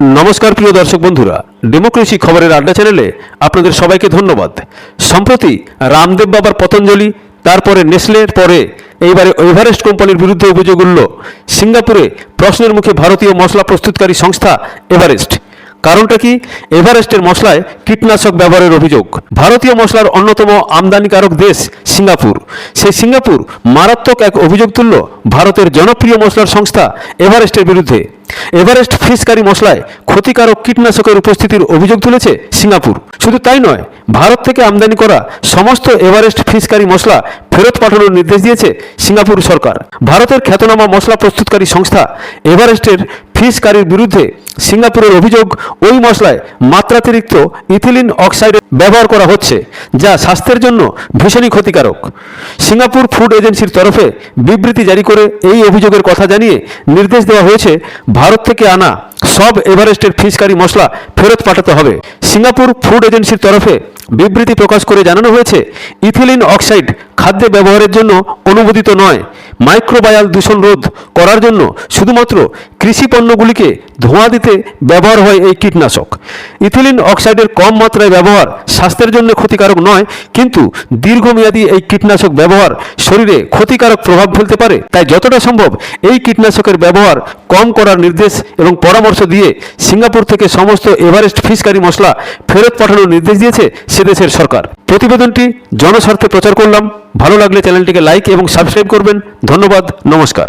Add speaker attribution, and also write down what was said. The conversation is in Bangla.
Speaker 1: নমস্কার, প্রিয় দর্শক বন্ধুরা। ডেমোক্রেসি খবরের আড্ডা চ্যানেলে আপনাদের সবাইকে ধন্যবাদ। সম্প্রতি রামদেব বাবার পতঞ্জলি, তারপরে নেসলের পরে এইবারে এভারেস্ট কোম্পানির বিরুদ্ধে অভিযোগ উঠল, সিঙ্গাপুরে প্রশ্নের মুখে ভারতীয় মশলা প্রস্তুতকারী সংস্থা এভারেস্ট। কারণটা কি? এভারেস্টের মশলায় কীটনাশক ব্যবহারের অভিযোগ। ভারতীয় মশলার অন্যতম আমদানিকারক দেশ সিঙ্গাপুর। সেই সিঙ্গাপুর মারাত্মক এক অভিযোগ তুলল ভারতের জনপ্রিয় মশলার সংস্থা এভারেস্টের বিরুদ্ধে। এভারেস্ট ফিশকারী মশলায় ক্ষতিকারক কীটনাশকের উপস্থিতির অভিযোগ তুলেছে সিঙ্গাপুর। শুধু তাই নয়, ভারত থেকে আমদানি করা সমস্ত এভারেস্ট ফিশকারী মশলা ফেরত পাঠানোর নির্দেশ দিয়েছে সিঙ্গাপুর সরকার। ভারতের খ্যাতনামা মশলা প্রস্তুতকারী সংস্থা এভারেস্টের ফিশকারীর বিরুদ্ধে সিঙ্গাপুরের অভিযোগ, ওই মশলায় মাত্রাতিরিক্ত ইথিলিন অক্সাইড ব্যবহার করা হচ্ছে, যা স্বাস্থ্যের জন্য ভীষণই ক্ষতিকারক। সিঙ্গাপুর ফুড এজেন্সির তরফে বিবৃতি জারি করে এই অভিযোগের কথা জানিয়ে নির্দেশ দেওয়া হয়েছে, ভারত থেকে আনা সব এভারেস্টের ফিশকারী মশলা ফেরত পাঠাতে হবে। সিঙ্গাপুর ফুড এজেন্সির তরফে বিবৃতি প্রকাশ করে জানানো হয়েছে, ইথিলিন অক্সাইড খাদ্যে ব্যবহারের জন্য অনুমোদিত নয়। মাইক্রোবায়াল দূষণ রোধ করার জন্য শুধুমাত্র কৃষি পণ্যগুলিকে ধোঁয়া দিতে ব্যবহার হয় এই কীটনাশক। ইথিলিন অক্সাইডের কম মাত্রায় ব্যবহার স্বাস্থ্যের জন্য ক্ষতিকারক নয়, কিন্তু দীর্ঘমেয়াদী এই কীটনাশক ব্যবহার শরীরে ক্ষতিকারক প্রভাব ফেলতে পারে। তাই যতটা সম্ভব এই কীটনাশকের ব্যবহার কম করার নির্দেশ এবং পরামর্শ দিয়ে সিঙ্গাপুর থেকে সমস্ত এভারেস্ট ফিশকারী মশলা ফেরত পাঠানোর নির্দেশ দিয়েছে সে দেশের সরকার। প্রতিবেদনটি জনস্বার্থে প্রচার করলাম। ভালো লাগলে চ্যানেলটিকে লাইক এবং সাবস্ক্রাইব করবেন। ধন্যবাদ, নমস্কার।